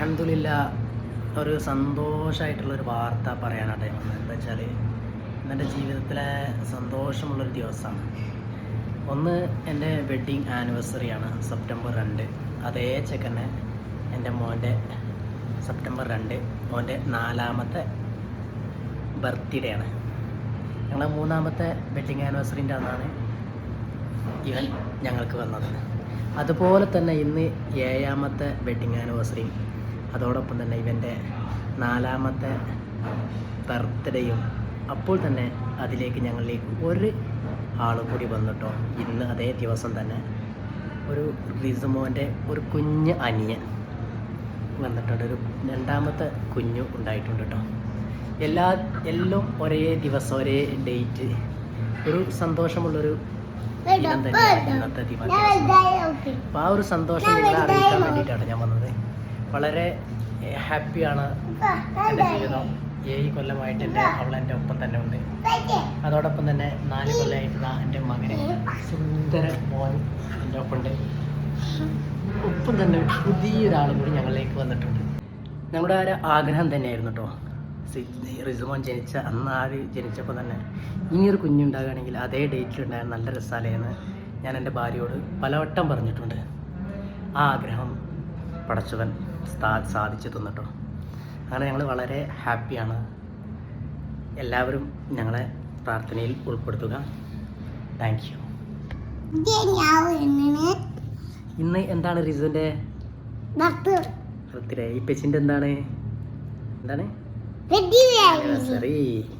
അലഹമില്ല ഒരു സന്തോഷമായിട്ടുള്ളൊരു വാർത്ത പറയാനാണ് ടൈം വന്നത്. എന്താ വെച്ചാൽ എന്റെ ജീവിതത്തിലെ സന്തോഷമുള്ളൊരു ദിവസമാണ് ഒന്ന് എന്റെ വെഡ്ഡിങ് ആനിവേഴ്സറിയാണ് സെപ്റ്റംബർ രണ്ട്. അതേ ചെക്കനെ എന്റെ മോന്റെ സെപ്റ്റംബർ രണ്ട് മോന്റെ നാലാമത്തെ ബർത്ത്ഡേ ആണ്. ഞങ്ങളെ മൂന്നാമത്തെ വെഡ്ഡിങ് ആനിവേഴ്സറിന്റെ അന്നാണ് ഇവൻ ഞങ്ങൾക്ക് വന്നത്. അതുപോലെ തന്നെ ഇന്ന് ഏഴാമത്തെ വെഡ്ഡിങ് ആനിവേഴ്സറി അതോടൊപ്പം തന്നെ ഇവന്റെ നാലാമത്തെ ബർത്ത്ഡേയും അപ്പോൾ തന്നെ അതിലേക്ക് ഞങ്ങളിലേക്ക് ഒരു ആൾ കൂടി വന്നിട്ടോ. ഇന്ന് അതേ ദിവസം തന്നെ ഒരു റിസുമോന്റെ ഒരു കുഞ്ഞ് അനിയൻ വന്നിട്ടുണ്ട്. ഒരു രണ്ടാമത്തെ കുഞ്ഞു ഉണ്ടായിട്ടുണ്ട് കേട്ടോ. എല്ലാ എല്ലാം ഒരേ ദിവസം ഒരേ ഡേറ്റ്. ഒരു സന്തോഷമുള്ളൊരു ദിനം തന്നെയാണ് ഇന്നത്തെ ദിവസം. അപ്പോൾ ആ ഒരു സന്തോഷം നിങ്ങളെ അറിയിക്കാൻ വന്നത് വളരെ ഹാപ്പിയാണ് എന്റെ ജീവിതം. ഏഴ് കൊല്ലമായിട്ട് എന്റെ അവൾ എന്റെ ഒപ്പം തന്നെ ഉണ്ട്. അതോടൊപ്പം തന്നെ നാല് കൊല്ലമായിട്ട് ദാ എന്റെ മകനെ സുന്ദര മോൻ എന്റെ ഒപ്പം ഉണ്ട്. ഒപ്പം തന്നെ പുതിയൊരാളും കൂടി ഞങ്ങളിലേക്ക് വന്നിട്ടുണ്ട്. ഞങ്ങളുടെ ആ ആഗ്രഹം തന്നെയായിരുന്നു കേട്ടോ. റിസുമോൻ ജനിച്ച അന്ന് ആര് ജനിച്ചപ്പോൾ തന്നെ ഇനിയൊരു കുഞ്ഞുണ്ടാകുകയാണെങ്കിൽ അതേ ഡേറ്റിലുണ്ടായാൽ നല്ല രസാലയെന്ന് ഞാൻ എന്റെ ഭാര്യയോട് പലവട്ടം പറഞ്ഞിട്ടുണ്ട്. ആ ആഗ്രഹം പടച്ചവൻ സാധിച്ചു തന്നിട്ടോ അങ്ങനെ ഞങ്ങൾ വളരെ ഹാപ്പിയാണ്. എല്ലാവരും ഞങ്ങളെ പ്രാർത്ഥനയിൽ ഉൾപ്പെടുത്തുക. താങ്ക് യു ഇന്ന് എന്താണ് റിസുവിന്റെ ബർത്ത്ഡേ. ഈ പെച്ചിന്റെ എന്താണ്? എന്താണ്? ആനിവേഴ്സറി